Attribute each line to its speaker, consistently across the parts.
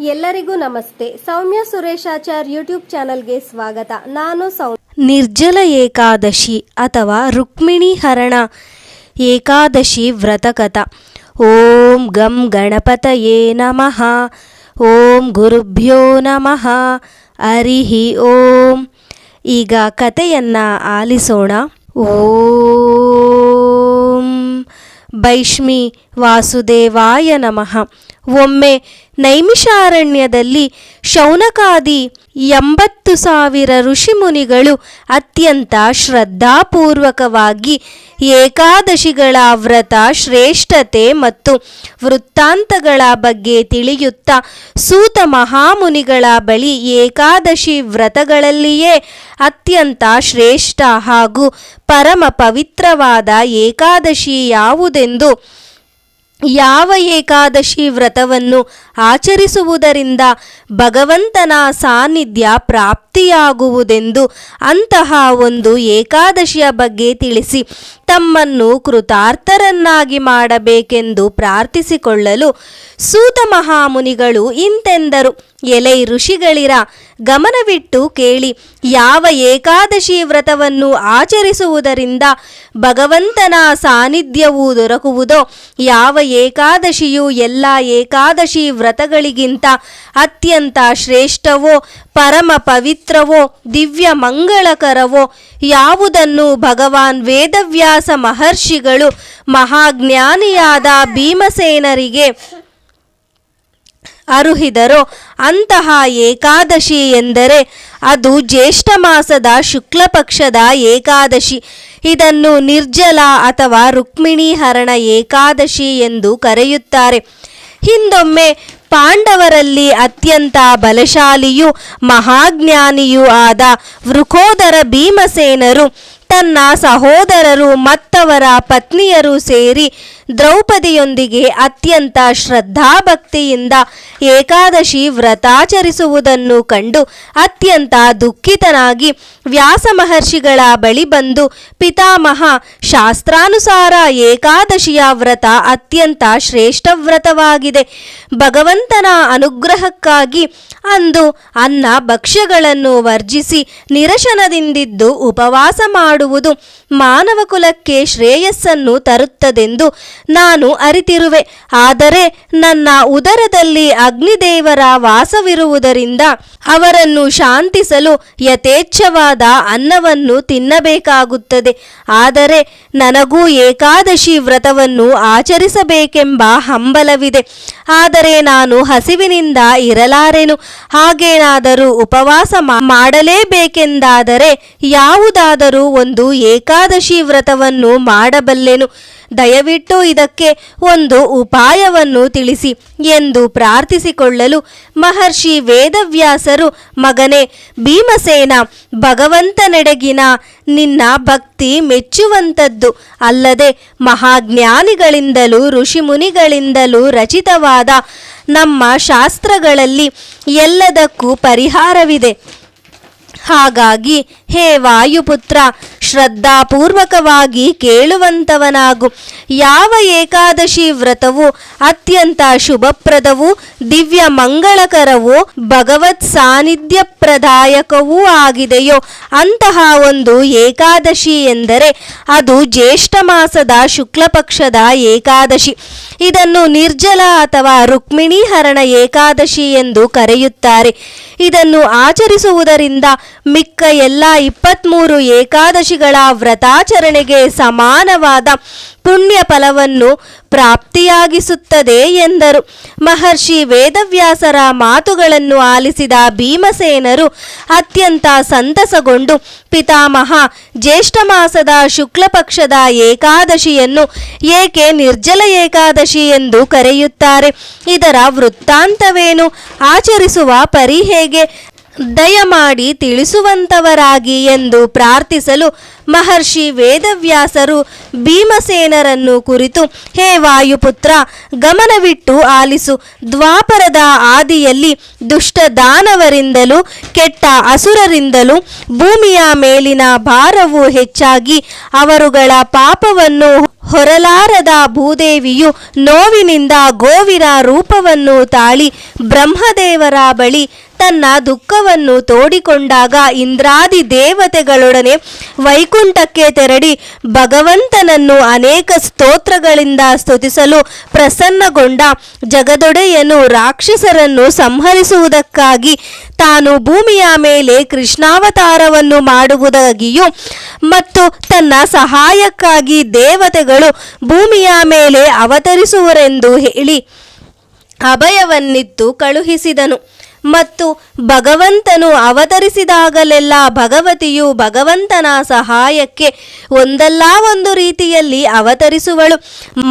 Speaker 1: ಎಲ್ಲರಿಗೂ ನಮಸ್ತೆ. ಸೌಮ್ಯ ಸುರೇಶಾಚಾರ್ ಯೂಟ್ಯೂಬ್ ಚಾನಲ್ಗೆ ಸ್ವಾಗತ. ನಾನು ಸೌ
Speaker 2: ನಿರ್ಜಲ ಏಕಾದಶಿ ಅಥವಾ ರುಕ್ಮಿಣಿ ಹರಣ. ಏಕಾದಶಿ ವ್ರತಕಥ. ಓಂ ಗಂ ಗಣಪತಯೇ ನಮಃ. ಓಂ ಗುರುಭ್ಯೋ ನಮಃ. ಹರಿಹಿ ಓಂ. ಈಗ ಕಥೆಯನ್ನ ಆಲಿಸೋಣ. ಓಂ. ಭೈಷ್ಮಿ ವಾಸುದೇವಾಯ ನಮಃ. ಒಮ್ಮೆ ನೈಮಿಷಾರಣ್ಯದಲ್ಲಿ ಶೌನಕಾದಿ ಎಂಬತ್ತು ಸಾವಿರ ಋಷಿಮುನಿಗಳು ಅತ್ಯಂತ ಶ್ರದ್ಧಾಪೂರ್ವಕವಾಗಿ ಏಕಾದಶಿಗಳ ವ್ರತ, ಶ್ರೇಷ್ಠತೆ ಮತ್ತು ವೃತ್ತಾಂತಗಳ ಬಗ್ಗೆ ತಿಳಿಯುತ್ತಾ ಸೂತ ಮಹಾಮುನಿಗಳ ಬಳಿ ಏಕಾದಶಿ ವ್ರತಗಳಲ್ಲಿಯೇ ಅತ್ಯಂತ ಶ್ರೇಷ್ಠ ಹಾಗೂ ಪರಮ ಪವಿತ್ರವಾದ ಏಕಾದಶಿ ಯಾವುದೆಂದು ಯಾವ ಏಕಾದಶಿ ವ್ರತವನ್ನು ಆಚರಿಸುವುದರಿಂದ ಭಗವಂತನ ಸಾನ್ನಿಧ್ಯ ಪ್ರಾಪ್ತಿಯಾಗುವುದೆಂದು ಅಂತಹ ಒಂದು ಏಕಾದಶಿಯ ಬಗ್ಗೆ ತಿಳಿಸಿ ತಮ್ಮನ್ನು ಕೃತಾರ್ಥರನ್ನಾಗಿ ಮಾಡಬೇಕೆಂದು ಪ್ರಾರ್ಥಿಸಿಕೊಳ್ಳಲು ಸೂತ ಮಹಾಮುನಿಗಳು ಇಂತೆಂದರು. ಎಲೆ ಋಷಿಗಳಿರ ಗಮನವಿಟ್ಟು ಕೇಳಿ, ಯಾವ ಏಕಾದಶಿ ವ್ರತವನ್ನು ಆಚರಿಸುವುದರಿಂದ ಭಗವಂತನ ಸಾನ್ನಿಧ್ಯವು ದೊರಕುವುದೋ, ಯಾವ ಏಕಾದಶಿಯು ಎಲ್ಲ ಏಕಾದಶಿ ವ್ರತಗಳಿಗಿಂತ ಅತ್ಯಂತ ಶ್ರೇಷ್ಠವೋ, ಪರಮ ಪವಿತ್ರವೋ, ದಿವ್ಯ ಮಂಗಳಕರವೋ, ಯಾವುದನ್ನು ಭಗವಾನ್ ವೇದವ್ಯಾಸ ಮಹರ್ಷಿಗಳು ಮಹಾಜ್ಞಾನಿಯಾದ ಭೀಮಸೇನರಿಗೆ ಅರುಹಿದರೋ, ಅಂತಹ ಏಕಾದಶಿ ಎಂದರೆ ಅದು ಜ್ಯೇಷ್ಠ ಮಾಸದ ಶುಕ್ಲ ಪಕ್ಷದ ಏಕಾದಶಿ. ಇದನ್ನು ನಿರ್ಜಲ ಅಥವಾ ರುಕ್ಮಿಣಿ ಹರಣ ಏಕಾದಶಿ ಎಂದು ಕರೆಯುತ್ತಾರೆ. ಹಿಂದೊಮ್ಮೆ ಪಾಂಡವರಲ್ಲಿ ಅತ್ಯಂತ ಬಲಶಾಲಿಯೂ ಮಹಾಜ್ಞಾನಿಯೂ ಆದ ವೃಕೋದರ ಭೀಮಸೇನರು ತನ್ನ ಸಹೋದರರು ಮತ್ತವರ ಪತ್ನಿಯರು ಸೇರಿ ದ್ರೌಪದಿಯೊಂದಿಗೆ ಅತ್ಯಂತ ಶ್ರದ್ಧಾಭಕ್ತಿಯಿಂದ ಏಕಾದಶಿ ವ್ರತಾಚರಿಸುವುದನ್ನು ಕಂಡು ಅತ್ಯಂತ ದುಃಖಿತನಾಗಿ ವ್ಯಾಸ ಮಹರ್ಷಿಗಳ ಬಳಿ ಬಂದು ಪಿತಾಮಹ, ಶಾಸ್ತ್ರಾನುಸಾರ ಏಕಾದಶಿಯ ವ್ರತ ಅತ್ಯಂತ ಶ್ರೇಷ್ಠ ವ್ರತವಾಗಿದೆ. ಭಗವಂತನ ಅನುಗ್ರಹಕ್ಕಾಗಿ ಅಂದು ಅನ್ನ ಭಕ್ಷ್ಯಗಳನ್ನು ವರ್ಜಿಸಿ ನಿರಶನದಿಂದಿದ್ದು ಉಪವಾಸ ಮಾಡುವುದು ಮಾನವ ಕುಲಕ್ಕೆ ಶ್ರೇಯಸ್ಸನ್ನು ತರುತ್ತದೆಂದು ನಾನು ಅರಿತಿರುವೆ. ಆದರೆ ನನ್ನ ಉದರದಲ್ಲಿ ಅಗ್ನಿದೇವರ ವಾಸವಿರುವುದರಿಂದ ಅವರನ್ನು ಶಾಂತಿಸಲು ಯಥೇಚ್ಛವಾದ ಅನ್ನವನ್ನು ತಿನ್ನಬೇಕಾಗುತ್ತದೆ. ಆದರೆ ನನಗೂ ಏಕಾದಶಿ ವ್ರತವನ್ನು ಆಚರಿಸಬೇಕೆಂಬ ಹಂಬಲವಿದೆ. ಆದರೆ ನಾನು ಹಸಿವಿನಿಂದ ಇರಲಾರೆನು. ಹಾಗೇನಾದರೂ ಉಪವಾಸ ಮಾಡಲೇಬೇಕೆಂದಾದರೆ ಯಾವುದಾದರೂ ಒಂದು ಏಕಾದಶಿ ವ್ರತವನ್ನು ಮಾಡಬಲ್ಲೆನು. ದಯವಿಟ್ಟು ಇದಕ್ಕೆ ಒಂದು ಉಪಾಯವನ್ನು ತಿಳಿಸಿ ಎಂದು ಪ್ರಾರ್ಥಿಸಿಕೊಳ್ಳಲು ಮಹರ್ಷಿ ವೇದವ್ಯಾಸರು, ಮಗನೇ, ಭೀಮಸೇನ, ಭಗವಂತನೆಡೆಗಿನ ನಿನ್ನ ಭಕ್ತಿ ಮೆಚ್ಚುವಂಥದ್ದು ಅಲ್ಲದೆ ಮಹಾಜ್ಞಾನಿಗಳಿಂದಲೂ ಋಷಿಮುನಿಗಳಿಂದಲೂ ರಚಿತವಾದ ನಮ್ಮ ಶಾಸ್ತ್ರಗಳಲ್ಲಿ ಎಲ್ಲದಕ್ಕೂ ಪರಿಹಾರವಿದೆ. ಹಾಗಾಗಿ, ಹೇ ವಾಯುಪುತ್ರ, ಶ್ರದ್ಧಾಪೂರ್ವಕವಾಗಿ ಕೇಳುವಂತವನಾಗು. ಯಾವ ಏಕಾದಶಿ ವ್ರತವು ಅತ್ಯಂತ ಶುಭಪ್ರದವೂ, ದಿವ್ಯ ಮಂಗಳಕರವೂ, ಭಗವತ್ ಸಾನ್ನಿಧ್ಯ ಪ್ರದಾಯಕವೂ ಆಗಿದೆಯೋ, ಅಂತಹ ಒಂದು ಏಕಾದಶಿ ಎಂದರೆ ಅದು ಜ್ಯೇಷ್ಠ ಮಾಸದ ಶುಕ್ಲ ಪಕ್ಷದ ಏಕಾದಶಿ. ಇದನ್ನು ನಿರ್ಜಲ ಅಥವಾ ರುಕ್ಮಿಣಿ ಹರಣ ಏಕಾದಶಿ ಎಂದು ಕರೆಯುತ್ತಾರೆ. ಇದನ್ನು ಆಚರಿಸುವುದರಿಂದ ಮಿಕ್ಕ ಎಲ್ಲ ಇಪ್ಪತ್ತ್ಮೂರು ಏಕಾದಶಿಗಳ ವ್ರತಾಚರಣೆಗೆ ಸಮಾನವಾದ ಪುಣ್ಯ ಫಲವನ್ನು ಪ್ರಾಪ್ತಿಯಾಗಿಸುತ್ತದೆ ಎಂದರು. ಮಹರ್ಷಿ ವೇದವ್ಯಾಸರ ಮಾತುಗಳನ್ನು ಆಲಿಸಿದ ಭೀಮಸೇನರು ಅತ್ಯಂತ ಸಂತಸಗೊಂಡು, ಪಿತಾಮಹ ಜ್ಯೇಷ್ಠ ಮಾಸದ ಶುಕ್ಲ ಪಕ್ಷದ ಏಕಾದಶಿಯನ್ನು ಏಕೆ ನಿರ್ಜಲ ಏಕಾದಶಿ ಎಂದು ಕರೆಯುತ್ತಾರೆ? ಇದರ ವೃತ್ತಾಂತವೇನು? ಆಚರಿಸುವ ಪರಿ ಹೇಗೆ? ದಯಮಾಡಿ ತಿಳಿಸುವಂತವರಾಗಿ ಎಂದು ಪ್ರಾರ್ಥಿಸಲು ಮಹರ್ಷಿ ವೇದವ್ಯಾಸರು ಭೀಮಸೇನರನ್ನು ಕುರಿತು, ಹೇ ವಾಯುಪುತ್ರ, ಗಮನವಿಟ್ಟು ಆಲಿಸು. ದ್ವಾಪರದ ಆದಿಯಲ್ಲಿ ದುಷ್ಟ ದಾನವರಿಂದಲೂ ಕೆಟ್ಟ ಅಸುರರಿಂದಲೂ, ಭೂಮಿಯ ಮೇಲಿನ ಭಾರವು ಹೆಚ್ಚಾಗಿ ಅವರುಗಳ ಪಾಪವನ್ನು ಹೊರಲಾರದ ಭೂದೇವಿಯು ನೋವಿನಿಂದ ಗೋವಿನ ರೂಪವನ್ನು ತಾಳಿ ಬ್ರಹ್ಮದೇವರ ಬಳಿ ತನ್ನ ದುಃಖವನ್ನು ತೋಡಿಕೊಂಡಾಗ ಇಂದ್ರಾದಿ ದೇವತೆಗಳೊಡನೆ ವೈಕುಂಠಕ್ಕೆ ತೆರಳಿ ಭಗವಂತನನ್ನು ಅನೇಕ ಸ್ತೋತ್ರಗಳಿಂದ ಸ್ತುತಿಸಲು ಪ್ರಸನ್ನಗೊಂಡ ಜಗದೊಡೆಯನು ರಾಕ್ಷಸರನ್ನು ಸಂಹರಿಸುವುದಕ್ಕಾಗಿ ತಾನು ಭೂಮಿಯ ಮೇಲೆ ಕೃಷ್ಣಾವತಾರವನ್ನು ಮಾಡುವುದಾಗಿಯೂ ಮತ್ತು ತನ್ನ ಸಹಾಯಕ್ಕಾಗಿ ದೇವತೆಗಳು ಭೂಮಿಯ ಮೇಲೆ ಅವತರಿಸುವರೆಂದು ಹೇಳಿ ಅಭಯವನ್ನಿತ್ತು ಕಳುಹಿಸಿದನು. ಮತ್ತು ಭಗವಂತನು ಅವತರಿಸಿದಾಗಲೆಲ್ಲ ಭಗವತಿಯು ಭಗವಂತನ ಸಹಾಯಕ್ಕೆ ಒಂದಲ್ಲ ಒಂದು ರೀತಿಯಲ್ಲಿ ಅವತರಿಸುವಳು.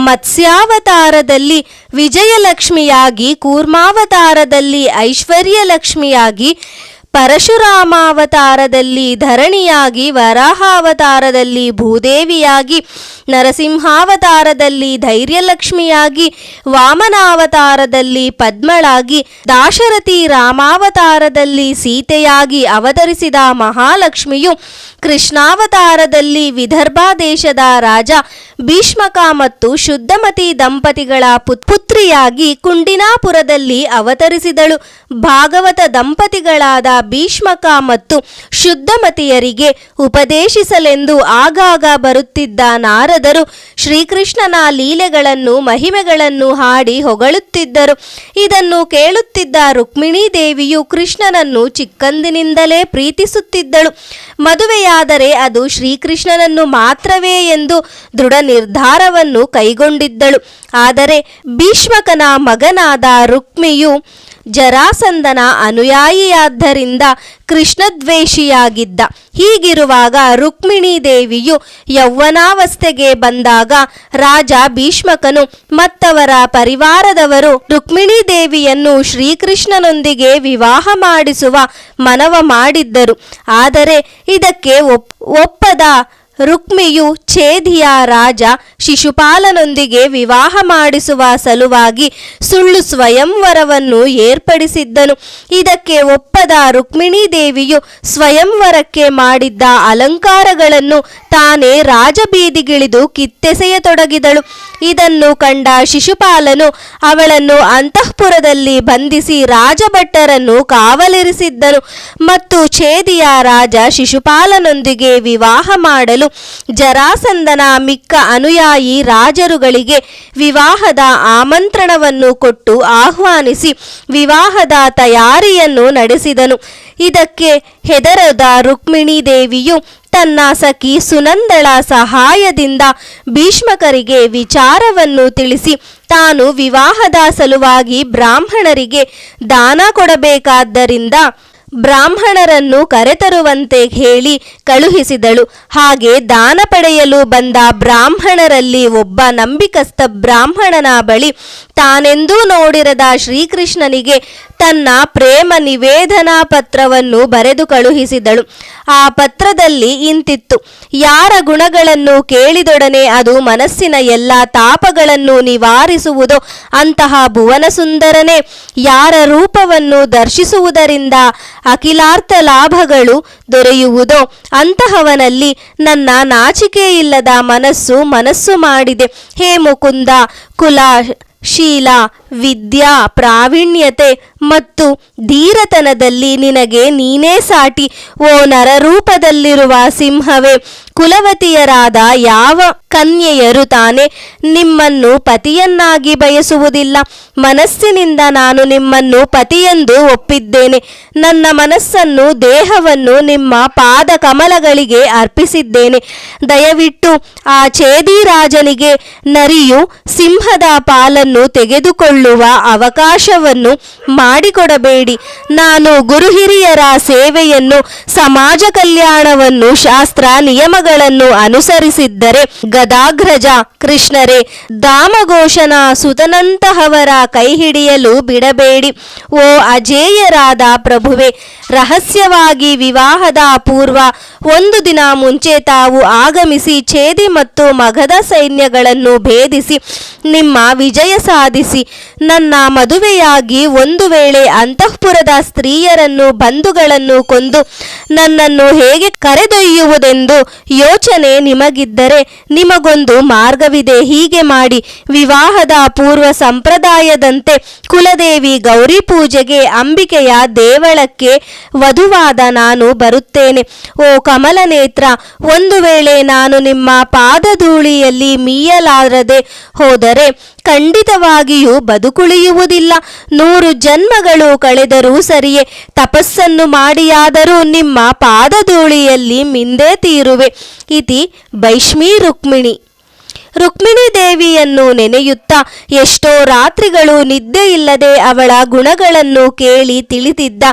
Speaker 2: ಮತ್ಸ್ಯಾವತಾರದಲ್ಲಿ ವಿಜಯಲಕ್ಷ್ಮಿಯಾಗಿ ಕೂರ್ಮಾವತಾರದಲ್ಲಿ ಐಶ್ವರ್ಯಲಕ್ಷ್ಮಿಯಾಗಿ ಪರಶುರಾಮಾವತಾರದಲ್ಲಿ ಧರಣಿಯಾಗಿ, ವರಾಹಾವತಾರದಲ್ಲಿ ಭೂದೇವಿಯಾಗಿ, ನರಸಿಂಹಾವತಾರದಲ್ಲಿ ಧೈರ್ಯಲಕ್ಷ್ಮಿಯಾಗಿ, ವಾಮನಾವತಾರದಲ್ಲಿ ಪದ್ಮಳಾಗಿ, ದಾಶರಥಿ ರಾಮಾವತಾರದಲ್ಲಿ ಸೀತೆಯಾಗಿ ಅವತರಿಸಿದ ಮಹಾಲಕ್ಷ್ಮಿಯು ಕೃಷ್ಣಾವತಾರದಲ್ಲಿ ವಿದರ್ಭ ದೇಶದ ರಾಜ ಭೀಷ್ಮಕ ಮತ್ತು ಶುದ್ಧಮತಿ ದಂಪತಿಗಳ ಪುತ್- ಪುತ್ರಿಯಾಗಿ ಕುಂಡಿನಾಪುರದಲ್ಲಿ ಅವತರಿಸಿದಳು. ಭಾಗವತ ದಂಪತಿಗಳಾದ ಭೀಷ್ಮಕ ಮತ್ತು ಶುದ್ಧಮತಿಯರಿಗೆ ಉಪದೇಶಿಸಲೆಂದು ಆಗಾಗ ಬರುತ್ತಿದ್ದ ನಾರದರು ಶ್ರೀಕೃಷ್ಣನ ಲೀಲೆಗಳನ್ನು, ಮಹಿಮೆಗಳನ್ನು ಹಾಡಿ ಹೊಗಳುತ್ತಿದ್ದರು. ಇದನ್ನು ಕೇಳುತ್ತಿದ್ದ ರುಕ್ಮಿಣೀ ದೇವಿಯು ಕೃಷ್ಣನನ್ನು ಚಿಕ್ಕಂದಿನಿಂದಲೇ ಪ್ರೀತಿಸುತ್ತಿದ್ದಳು. ಮದುವೆಯಾದರೆ ಅದು ಶ್ರೀಕೃಷ್ಣನನ್ನು ಮಾತ್ರವೇ ಎಂದು ದೃಢ ನಿರ್ಧಾರವನ್ನು ಕೈಗೊಂಡಿದ್ದಳು. ಆದರೆ ಭೀಷ್ಮಕನ ಮಗನಾದ ರುಕ್ಮಿಯು ಜರಾಸಂದನ ಅನುಯಾಯಿಯಾದ್ದರಿಂದ ಕೃಷ್ಣದ್ವೇಷಿಯಾಗಿದ್ದ. ಹೀಗಿರುವಾಗ ರುಕ್ಮಿಣಿ ದೇವಿಯು ಯೌವನಾವಸ್ಥೆಗೆ ಬಂದಾಗ ರಾಜ ಭೀಷ್ಮಕನು ಮತ್ತವರ ಪರಿವಾರದವರು ರುಕ್ಮಿಣಿ ದೇವಿಯನ್ನು ಶ್ರೀಕೃಷ್ಣನೊಂದಿಗೆ ವಿವಾಹ ಮಾಡಿಸುವ ಮನವ ಮಾಡಿದ್ದರು. ಆದರೆ ಇದಕ್ಕೆ ಒಪ್- ಒಪ್ಪದ ರುಕ್ಮಿಯು ಛೇದಿಯ ರಾಜ ಶಿಶುಪಾಲನೊಂದಿಗೆ ವಿವಾಹ ಮಾಡಿಸುವ ಸಲುವಾಗಿ ಸುಳ್ಳು ಸ್ವಯಂವರವನ್ನು ಏರ್ಪಡಿಸಿದ್ದನು. ಇದಕ್ಕೆ ಒಪ್ಪದ ರುಕ್ಮಿಣೀ ದೇವಿಯು ಸ್ವಯಂವರಕ್ಕೆ ಮಾಡಿದ್ದ ಅಲಂಕಾರಗಳನ್ನು ತಾನೇ ರಾಜಬೀದಿಗಿಳಿದು ಕಿತ್ತೆಸೆಯತೊಡಗಿದಳು. ಇದನ್ನು ಕಂಡ ಶಿಶುಪಾಲನು ಅವಳನ್ನು ಅಂತಃಪುರದಲ್ಲಿ ಬಂಧಿಸಿ ರಾಜಭಟ್ಟರನ್ನು ಕಾವಲಿರಿಸಿದ್ದನು. ಮತ್ತು ಛೇದಿಯ ರಾಜ ಶಿಶುಪಾಲನೊಂದಿಗೆ ವಿವಾಹ ಮಾಡಲು ಜರಾಸಂದನ ಮಿಕ್ಕ ಅನುಯಾಯಿ ರಾಜರುಗಳಿಗೆ ವಿವಾಹದ ಆಮಂತ್ರಣವನ್ನು ಕೊಟ್ಟು ಆಹ್ವಾನಿಸಿ ವಿವಾಹದ ತಯಾರಿಯನ್ನು ನಡೆಸಿದನು. ಇದಕ್ಕೆ ಹೆದರದ ರುಕ್ಮಿಣಿ ದೇವಿಯು ತನ್ನ ಸಖಿ ಸುನಂದಳ ಸಹಾಯದಿಂದ ಭೀಷ್ಮಕರಿಗೆ ವಿಚಾರವನ್ನು ತಿಳಿಸಿ ತಾನು ವಿವಾಹದ ಸಲುವಾಗಿ ಬ್ರಾಹ್ಮಣರಿಗೆ ದಾನ ಕೊಡಬೇಕಾದ್ದರಿಂದ ಬ್ರಾಹ್ಮಣರನ್ನು ಕರೆತರುವಂತೆ ಹೇಳಿ ಕಳುಹಿಸಿದಳು. ಹಾಗೆ ದಾನ ಪಡೆಯಲು ಬಂದ ಬ್ರಾಹ್ಮಣರಲ್ಲಿ ಒಬ್ಬ ನಂಬಿಕಸ್ಥ ಬ್ರಾಹ್ಮಣನ ಬಳಿ ತಾನೆಂದೂ ನೋಡಿರದ ಶ್ರೀಕೃಷ್ಣನಿಗೆ ತನ್ನ ಪ್ರೇಮ ನಿವೇದನಾ ಪತ್ರವನ್ನು ಬರೆದು ಕಳುಹಿಸಿದಳು. ಆ ಪತ್ರದಲ್ಲಿ ಇಂತಿತ್ತು, ಯಾರ ಗುಣಗಳನ್ನು ಕೇಳಿದೊಡನೆ ಅದು ಮನಸ್ಸಿನ ಎಲ್ಲ ತಾಪಗಳನ್ನು ನಿವಾರಿಸುವುದೋ ಅಂತಹ ಭುವನ ಸುಂದರನೇ ಯಾರ ರೂಪವನ್ನು ದರ್ಶಿಸುವುದರಿಂದ ಅಖಿಲಾರ್ಥ ಲಾಭಗಳು ದೊರೆಯುವುದೋ ಅಂತಹವನಲ್ಲಿ ನನ್ನ ನಾಚಿಕೆ ಇಲ್ಲದ ಮನಸ್ಸು ಮನಸ್ಸು ಮಾಡಿದೆ. ಹೇ ಮುಕುಂದ, ಕುಲ, ಶೀಲ ವಿದ್ಯಾ, ಪ್ರಾವೀಣ್ಯತೆ ಮತ್ತು ಧೀರತನದಲ್ಲಿ ನಿನಗೆ ನೀನೇ ಸಾಟಿ. ಓ ನರರೂಪದಲ್ಲಿರುವ ಸಿಂಹವೇ, ಕುಲವತಿಯರಾದ ಯಾವ ಕನ್ಯೆಯರು ತಾನೆ? ನಿಮ್ಮನ್ನು ಪತಿಯನ್ನಾಗಿ ಬಯಸುವುದಿಲ್ಲ. ಮನಸ್ಸಿನಿಂದ ನಾನು ನಿಮ್ಮನ್ನು ಪತಿಯೆಂದು ಒಪ್ಪಿದ್ದೇನೆ. ನನ್ನ ಮನಸ್ಸನ್ನು, ದೇಹವನ್ನು ನಿಮ್ಮ ಪಾದ ಕಮಲಗಳಿಗೆ ಅರ್ಪಿಸಿದ್ದೇನೆ. ದಯವಿಟ್ಟು ಆ ಛೇದಿರಾಜನಿಗೆ ನರಿಯು ಸಿಂಹದ ಪಾಲನ್ನು ತೆಗೆದುಕೊಳ್ಳುವ ಅವಕಾಶವನ್ನು ಮಾಡಿಕೊಡಬೇಡಿ. ನಾನು ಗುರು ಹಿರಿಯರ ಸೇವೆಯನ್ನು, ಸಮಾಜ ಕಲ್ಯಾಣವನ್ನು, ಶಾಸ್ತ್ರ ನಿಯಮಗಳನ್ನು ಅನುಸರಿಸಿದ್ದರೆ ಗದಾಗ್ರಜ ಕೃಷ್ಣರೇ ದಾಮಘೋಷನ ಸುತನಂತಹವರ ಕೈ ಹಿಡಿಯಲು ಬಿಡಬೇಡಿ. ಓ ಅಜೇಯರಾದ ಪ್ರಭುವೆ ರಹಸ್ಯವಾಗಿ ವಿವಾಹದ ಪೂರ್ವ ಒಂದು ದಿನ ಮುಂಚೆ ತಾವು ಆಗಮಿಸಿ ಛೇದಿ ಮತ್ತು ಮಗದ ಸೈನ್ಯಗಳನ್ನು ಭೇದಿಸಿ ನಿಮ್ಮ ವಿಜಯ ಸಾಧಿಸಿ, ನನ್ನ ಮದುವೆಯಾಗಿ ಒಂದು ವೇಳೆ ಅಂತಃಪುರದ ಸ್ತ್ರೀಯರನ್ನು ಬಂಧುಗಳನ್ನು ಕೊಂದು ನನ್ನನ್ನು ಹೇಗೆ ಕರೆದೊಯ್ಯುವುದೆಂದು ಯೋಚನೆ ನಿಮಗಿದ್ದರೆ ನಿಮಗೊಂದು ಮಾರ್ಗವಿದೆ. ಹೀಗೆ ಮಾಡಿ ವಿವಾಹದ ಪೂರ್ವ ಸಂಪ್ರದಾಯದಂತೆ ಕುಲದೇವಿ ಗೌರಿ ಪೂಜೆಗೆ ಅಂಬಿಕೆಯ ದೇವಳಕ್ಕೆ ವಧುವಾದ ನಾನು ಬರುತ್ತೇನೆ. ಓ ಕಮಲನೇತ್ರ, ಒಂದು ವೇಳೆ ನಾನು ನಿಮ್ಮ ಪಾದಧೂಳಿಯಲ್ಲಿ ಮೀಯಲಾರದೆ ಹೋದರೆ ಖಂಡಿತವಾಗಿಯೂ ಬದುಕುಳಿಯುವುದಿಲ್ಲ. ನೂರು ಜನ್ಮಗಳು ಕಳೆದರೂ ಸರಿಯೇ, ತಪಸ್ಸನ್ನು ಮಾಡಿಯಾದರೂ ನಿಮ್ಮ ಪಾದಧೂಳಿಯಲ್ಲಿ ಮಿಂದೆ ತೀರುವೆ. ಇತಿ ಭೈಷ್ಮಿ ರುಕ್ಮಿಣಿ. ರುಕ್ಮಿಣಿ ದೇವಿಯನ್ನು ನೆನೆಯುತ್ತಾ ಎಷ್ಟೋ ರಾತ್ರಿಗಳು ನಿದ್ದೆ ಇಲ್ಲದೆ ಅವಳ ಗುಣಗಳನ್ನು ಕೇಳಿ ತಿಳಿದಿದ್ದ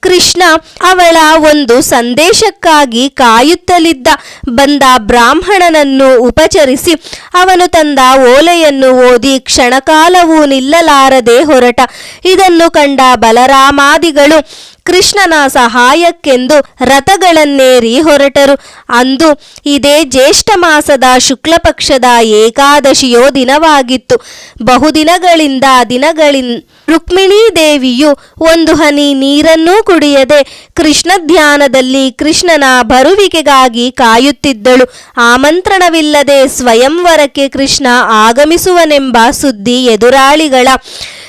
Speaker 2: ಕೃಷ್ಣ ಅವಳ ಒಂದು ಸಂದೇಶಕ್ಕಾಗಿ ಕಾಯುತ್ತಲಿದ್ದ. ಬಂದ ಬ್ರಾಹ್ಮಣನನ್ನು ಉಪಚರಿಸಿ ಅವನು ತಂದ ಓಲೆಯನ್ನು ಓದಿ ಕ್ಷಣಕಾಲವೂ ನಿಲ್ಲಲಾರದೆ ಹೊರಟ. ಇದನ್ನು ಕಂಡ ಬಲರಾಮಾದಿಗಳು ಕೃಷ್ಣನ ಸಹಾಯಕ್ಕೆಂದು ರಥಗಳನ್ನೇರಿ ಹೊರಟರು. ಅಂದು ಇದೇ ಜ್ಯೇಷ್ಠ ಮಾಸದ ಶುಕ್ಲ ಪಕ್ಷದ ಏಕಾದಶಿಯೋ ದಿನವಾಗಿತ್ತು. ಬಹುದಿನಗಳಿಂದ ದಿನಗಳಿನ್, ರುಕ್ಮಿಣೀ ದೇವಿಯು ಒಂದು ಹನಿ ನೀರನ್ನೂ ಕುಡಿಯದೆ ಕೃಷ್ಣ ಧ್ಯಾನದಲ್ಲಿ ಕೃಷ್ಣನ ಬರುವಿಕೆಗಾಗಿ ಕಾಯುತ್ತಿದ್ದಳು. ಆಮಂತ್ರಣವಿಲ್ಲದೆ ಸ್ವಯಂವರಕ್ಕೆ ಕೃಷ್ಣ ಆಗಮಿಸುವನೆಂಬ ಸುದ್ದಿ ಎದುರಾಳಿಗಳ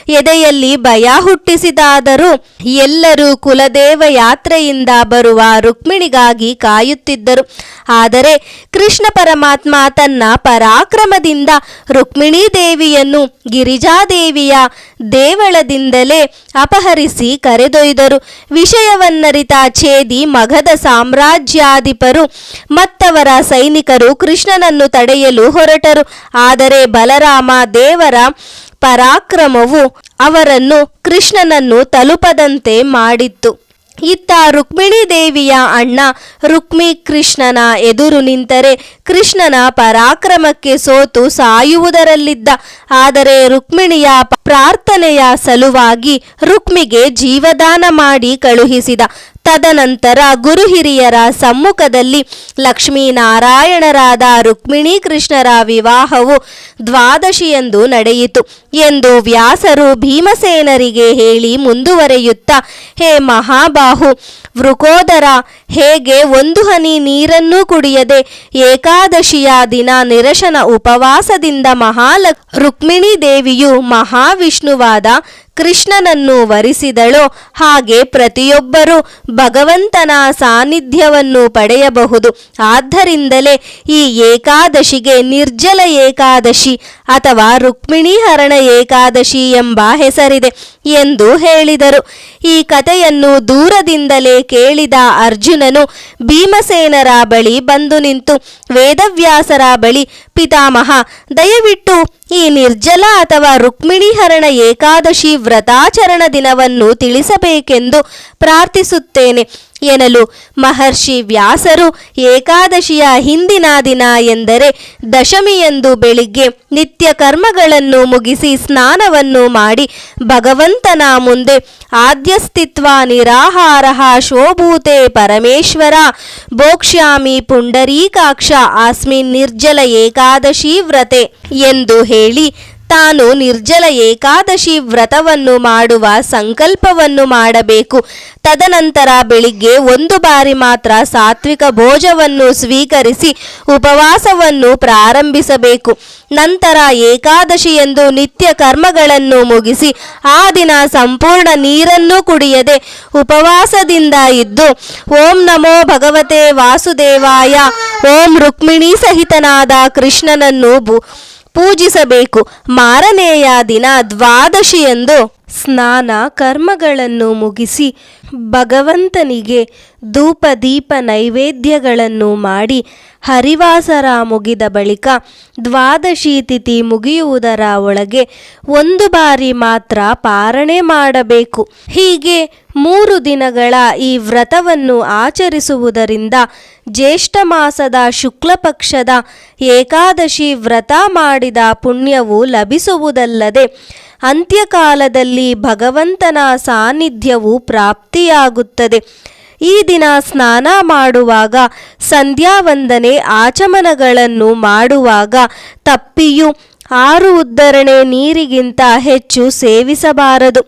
Speaker 2: ಎದೆಯಲ್ಲಿ ಭಯ ಹುಟ್ಟಿಸಿದಾದರೂ ಎಲ್ಲರೂ ಕುಲದೇವ ಯಾತ್ರೆಯಿಂದ ಬರುವ ರುಕ್ಮಿಣಿಗಾಗಿ ಕಾಯುತ್ತಿದ್ದರು. ಆದರೆ ಕೃಷ್ಣ ಪರಮಾತ್ಮ ತನ್ನ ಪರಾಕ್ರಮದಿಂದ ರುಕ್ಮಿಣೀ ದೇವಿಯನ್ನು ಗಿರಿಜಾದೇವಿಯ ದೇವಳದಿಂದಲೇ ಅಪಹರಿಸಿ ಕರೆದೊಯ್ದರು. ವಿಷಯವನ್ನರಿತ ಛೇದಿ ಮಗಧ ಸಾಮ್ರಾಜ್ಯಾಧಿಪರು ಮತ್ತವರ ಸೈನಿಕರು ಕೃಷ್ಣನನ್ನು ತಡೆಯಲು ಹೊರಟರು. ಆದರೆ ಬಲರಾಮ ದೇವರ ಪರಾಕ್ರಮವು ಅವರನ್ನು ಕೃಷ್ಣನನ್ನು ತಲುಪದಂತೆ ಮಾಡಿತ್ತು. ಇತ್ತ ರುಕ್ಮಿಣಿ ದೇವಿಯ ಅಣ್ಣ ರುಕ್ಮಿ ಕೃಷ್ಣನ ಎದುರು ನಿಂತರೆ ಕೃಷ್ಣನ ಪರಾಕ್ರಮಕ್ಕೆ ಸೋತು ಸಾಯುವುದರಲ್ಲಿದ್ದ. ಆದರೆ ರುಕ್ಮಿಣಿಯ ಪ್ರಾರ್ಥನೆಯ ಸಲುವಾಗಿ ರುಕ್ಮಿಗೆ ಜೀವದಾನ ಮಾಡಿ ಕಳುಹಿಸಿದ. ತದನಂತರ ಗುರು ಹಿರಿಯರ ಸಮ್ಮುಖದಲ್ಲಿ ಲಕ್ಷ್ಮೀನಾರಾಯಣರಾದ ರುಕ್ಮಿಣಿ ಕೃಷ್ಣರ ವಿವಾಹವು ದ್ವಾದಶಿಯಂದು ನಡೆಯಿತು ಎಂದು ವ್ಯಾಸರು ಭೀಮಸೇನರಿಗೆ ಹೇಳಿ ಮುಂದುವರೆಯುತ್ತಾ, ಹೇ ಮಹಾಬಾಹು, ವೃಕೋದರ, ಹೇಗೆ ಒಂದು ಹನಿ ನೀರನ್ನೂ ಕುಡಿಯದೆ ಏಕಾದಶಿಯ ದಿನ ನಿರಶನ ಉಪವಾಸದಿಂದ ಮಹಾಲ ರುಕ್ಮಿಣಿ ದೇವಿಯು ಮಹಾವಿಷ್ಣುವಾದ ಕೃಷ್ಣನನ್ನು ವರಿಸಿದಳೋ. ಹಾಗೆ ಪ್ರತಿಯೊಬ್ಬರೂ ಭಗವಂತನ ಸಾನ್ನಿಧ್ಯವನ್ನು ಪಡೆಯಬಹುದು. ಆದ್ದರಿಂದಲೇ ಈ ಏಕಾದಶಿಗೆ ನಿರ್ಜಲ ಏಕಾದಶಿ ಅಥವಾ ರುಕ್ಮಿಣೀಹರಣ ಏಕಾದಶಿ ಎಂಬ ಹೆಸರಿದೆ ಎಂದು ಹೇಳಿದರು. ಈ ಕಥೆಯನ್ನು ದೂರದಿಂದಲೇ ಕೇಳಿದ ಅರ್ಜುನನು ಭೀಮಸೇನರ ಬಳಿ ಬಂದು ನಿಂತು, ವೇದವ್ಯಾಸರ ಬಳಿ, ಪಿತಾಮಹ, ದಯವಿಟ್ಟು ಈ ನಿರ್ಜಲ ಅಥವಾ ರುಕ್ಮಿಣೀಹರಣ ಏಕಾದಶಿ ವ್ರತಾಚರಣ ದಿನವನ್ನು ತಿಳಿಸಬೇಕೆಂದು ಪ್ರಾರ್ಥಿಸುತ್ತೇನೆ ಎನ್ನಲು ಮಹರ್ಷಿ ವ್ಯಾಸರು ಏಕಾದಶಿಯ ಹಿಂದಿನ ದಿನ ಎಂದರೆ ದಶಮಿಯಂದು ಬೆಳಿಗ್ಗೆ ನಿತ್ಯ ಕರ್ಮಗಳನ್ನು ಮುಗಿಸಿ ಸ್ನಾನವನ್ನು ಮಾಡಿ ಭಗವಂತನ ಮುಂದೆ ಆದ್ಯಸ್ತಿತ್ವ ನಿರಾಹಾರ ಶೋಭೂತೆ ಪರಮೇಶ್ವರ ಭೋಕ್ಷ್ಯಾಮಿ ಪುಂಡರೀಕಾಕ್ಷ ಆಸ್ಮಿನ್ ನಿರ್ಜಲ ಏಕಾದಶಿ ವ್ರತೆ ಎಂದು ಹೇಳಿ ತಾನು ನಿರ್ಜಲ ಏಕಾದಶಿ ವ್ರತವನ್ನು ಮಾಡುವ ಸಂಕಲ್ಪವನ್ನು ಮಾಡಬೇಕು. ತದನಂತರ ಬೆಳಿಗ್ಗೆ ಒಂದು ಬಾರಿ ಮಾತ್ರ ಸಾತ್ವಿಕ ಭೋಜವನ್ನು ಸ್ವೀಕರಿಸಿ ಉಪವಾಸವನ್ನು ಪ್ರಾರಂಭಿಸಬೇಕು. ನಂತರ ಏಕಾದಶಿ ಎಂದು ನಿತ್ಯ ಕರ್ಮಗಳನ್ನು ಮುಗಿಸಿ ಆ ದಿನ ಸಂಪೂರ್ಣ ನೀರನ್ನು ಕುಡಿಯದೆ ಉಪವಾಸದಿಂದ ಇದ್ದು, ಓಂ ನಮೋ ಭಗವತೆ ವಾಸುದೇವಾಯ, ಓಂ ರುಕ್ಮಿಣಿ ಸಹಿತನಾದ ಕೃಷ್ಣನನ್ನು ಪೂಜಿಸಬೇಕು. ಮಾರನೆಯ ದಿನ ದ್ವಾದಶಿಯಂದು ಸ್ನಾನ ಕರ್ಮಗಳನ್ನು ಮುಗಿಸಿ ಭಗವಂತನಿಗೆ ಧೂಪ ದೀಪ ನೈವೇದ್ಯಗಳನ್ನು ಮಾಡಿ ಹರಿವಾಸರ ಮುಗಿದ ಬಳಿಕ ದ್ವಾದಶಿ ತಿಥಿ ಮುಗಿಯುವುದರ ಒಳಗೆ ಒಂದು ಬಾರಿ ಮಾತ್ರ ಪಾರಣೆ ಮಾಡಬೇಕು. ಹೀಗೆ ಮೂರು ದಿನಗಳ ಈ ವ್ರತವನ್ನು ಆಚರಿಸುವುದರಿಂದ ಜ್ಯೇಷ್ಠ ಮಾಸದ ಶುಕ್ಲ ಪಕ್ಷದ ಏಕಾದಶಿ ವ್ರತ ಮಾಡಿದ ಪುಣ್ಯವು ಲಭಿಸುವುದಲ್ಲದೆ ಅಂತ್ಯಕಾಲದಲ್ಲಿ ಭಗವಂತನ ಸಾನ್ನಿಧ್ಯವು ಪ್ರಾಪ್ತಿಯಾಗುತ್ತದೆ. ಈ ದಿನ ಸ್ನಾನ ಮಾಡುವಾಗ ಸಂಧ್ಯಾವಂದನೆ ಆಚಮನಗಳನ್ನು ಮಾಡುವಾಗ ತಪ್ಪಿಯು, ಆರು ಉದ್ದರಣೆ ನೀರಿಗಿಂತ ಹೆಚ್ಚು ಸೇವಿಸಬಾರದು.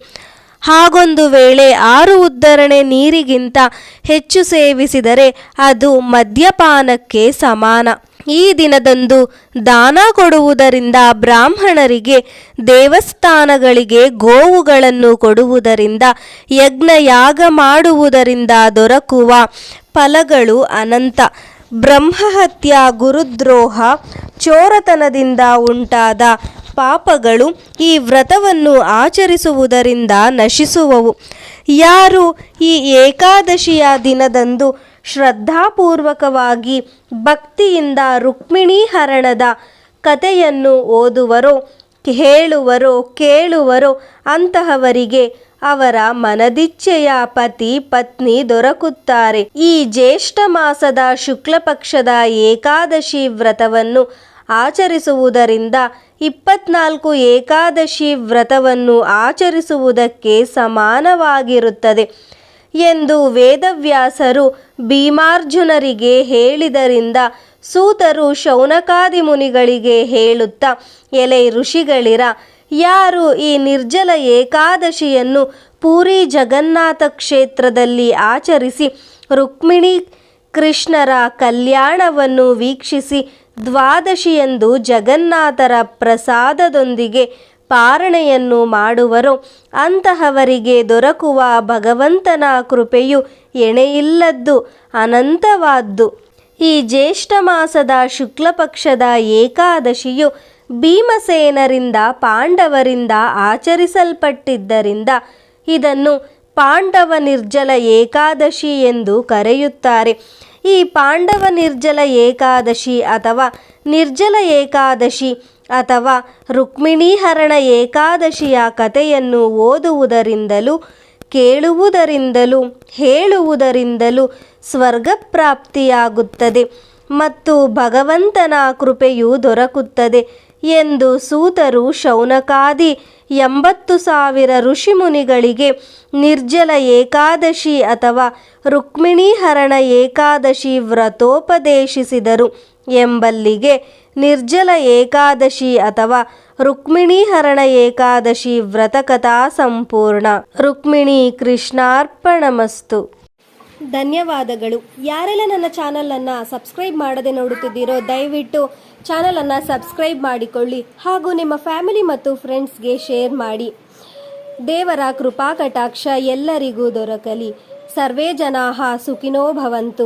Speaker 2: ಹಾಗೊಂದು ವೇಳೆ ಆರು ಉದ್ದರಣೆ ನೀರಿಗಿಂತ ಹೆಚ್ಚು ಸೇವಿಸಿದರೆ ಅದು ಮದ್ಯಪಾನಕ್ಕೆ ಸಮಾನ. ಈ ದಿನದಂದು ದಾನ ಕೊಡುವುದರಿಂದ ಬ್ರಾಹ್ಮಣರಿಗೆ ದೇವಸ್ಥಾನಗಳಿಗೆ ಗೋವುಗಳನ್ನು ಕೊಡುವುದರಿಂದ ಯಜ್ಞ ಯಾಗ ಮಾಡುವುದರಿಂದ ದೊರಕುವ ಫಲಗಳು ಅನಂತ. ಬ್ರಹ್ಮಹತ್ಯ, ಗುರುದ್ರೋಹ, ಚೋರತನದಿಂದ ಉಂಟಾದ ಪಾಪಗಳು ಈ ವ್ರತವನ್ನು ಆಚರಿಸುವುದರಿಂದ ನಶಿಸುವವು. ಯಾರು ಈ ಏಕಾದಶಿಯ ದಿನದಂದು ಶ್ರದ್ಧಾಪೂರ್ವಕವಾಗಿ ಭಕ್ತಿಯಿಂದ ರುಕ್ಮಿಣಿ ಹರಣದ ಕಥೆಯನ್ನು ಓದುವರೋ ಹೇಳುವರೋ ಕೇಳುವರೋ ಅಂತಹವರಿಗೆ ಅವರ ಮನದಿಚ್ಛೆಯ ಪತಿ ಪತ್ನಿ ದೊರಕುತ್ತಾರೆ. ಈ ಜ್ಯೇಷ್ಠ ಮಾಸದ ಶುಕ್ಲ ಪಕ್ಷದ ಏಕಾದಶಿ ವ್ರತವನ್ನು ಆಚರಿಸುವುದರಿಂದ ಇಪ್ಪತ್ನಾಲ್ಕು ಏಕಾದಶಿ ವ್ರತವನ್ನು ಆಚರಿಸುವುದಕ್ಕೆ ಸಮಾನವಾಗಿರುತ್ತದೆ. ಎಂದು ವೇದವ್ಯಾಸರು ಭೀಮಾರ್ಜುನರಿಗೆ ಹೇಳಿದರಿಂದ ಸೂತರು ಶೌನಕಾದಿ ಮುನಿಗಳಿಗೆ ಹೇಳುತ್ತಾ, ಎಲೆ ಋಷಿಗಳಿರ, ಯಾರು ಈ ನಿರ್ಜಲ ಏಕಾದಶಿಯನ್ನು ಪೂರಿ ಜಗನ್ನಾಥ ಕ್ಷೇತ್ರದಲ್ಲಿ ಆಚರಿಸಿ ರುಕ್ಮಿಣಿ ಕೃಷ್ಣರ ಕಲ್ಯಾಣವನ್ನು ವೀಕ್ಷಿಸಿ ದ್ವಾದಶಿಯಂದು ಜಗನ್ನಾಥರ ಪ್ರಸಾದದೊಂದಿಗೆ ಪಾರಣೆಯನ್ನು ಮಾಡುವರು. ಅಂತಹವರಿಗೆ ದೊರಕುವ ಭಗವಂತನ ಕೃಪೆಯು ಎಣೆಯಿಲ್ಲದ್ದು, ಅನಂತವಾದ್ದು. ಈ ಜ್ಯೇಷ್ಠ ಮಾಸದ ಶುಕ್ಲ ಪಕ್ಷದ ಏಕಾದಶಿಯು ಭೀಮಸೇನರಿಂದ ಪಾಂಡವರಿಂದ ಆಚರಿಸಲ್ಪಟ್ಟಿದ್ದರಿಂದ ಇದನ್ನು ಪಾಂಡವ ನಿರ್ಜಲ ಏಕಾದಶಿ ಎಂದು ಕರೆಯುತ್ತಾರೆ. ಈ ಪಾಂಡವ ನಿರ್ಜಲ ಏಕಾದಶಿ ಅಥವಾ ನಿರ್ಜಲ ಏಕಾದಶಿ ಅಥವಾ ರುಕ್ಮಿಣೀಹರಣ ಏಕಾದಶಿಯ ಕಥೆಯನ್ನು ಓದುವುದರಿಂದಲೂ, ಕೇಳುವುದರಿಂದಲೂ, ಹೇಳುವುದರಿಂದಲೂ ಸ್ವರ್ಗಪ್ರಾಪ್ತಿಯಾಗುತ್ತದೆ ಮತ್ತು ಭಗವಂತನ ಕೃಪೆಯು ದೊರಕುತ್ತದೆ ಎಂದು ಸೂತರು ಶೌನಕಾದಿ ಎಂಬತ್ತು ಸಾವಿರ ಋಷಿಮುನಿಗಳಿಗೆ ನಿರ್ಜಲ ಏಕಾದಶಿ ಅಥವಾ ರುಕ್ಮಿಣೀಹರಣ ಏಕಾದಶಿ ವ್ರತೋಪದೇಶಿಸಿದರು ಎಂಬಲ್ಲಿಗೆ ನಿರ್ಜಲ ಏಕಾದಶಿ ಅಥವಾ ರುಕ್ಮಿಣೀಹರಣ ಏಕಾದಶಿ ವ್ರತಕಥಾ ಸಂಪೂರ್ಣ. ರುಕ್ಮಿಣಿ ಕೃಷ್ಣಾರ್ಪಣಮಸ್ತು.
Speaker 1: ಧನ್ಯವಾದಗಳು. ಯಾರೆಲ್ಲ ನನ್ನ ಚಾನಲನ್ನು ಸಬ್ಸ್ಕ್ರೈಬ್ ಮಾಡದೆ ನೋಡುತ್ತಿದ್ದೀರೋ ದಯವಿಟ್ಟು ಚಾನಲನ್ನು ಸಬ್ಸ್ಕ್ರೈಬ್ ಮಾಡಿಕೊಳ್ಳಿ ಹಾಗೂ ನಿಮ್ಮ ಫ್ಯಾಮಿಲಿ ಮತ್ತು ಫ್ರೆಂಡ್ಸ್ಗೆ ಶೇರ್ ಮಾಡಿ. ದೇವರ ಕೃಪಾ ಕಟಾಕ್ಷ ಎಲ್ಲರಿಗೂ ದೊರಕಲಿ. ಸರ್ವೇ ಜನಾಹ ಸುಖಿನೋ ಭವಂತು.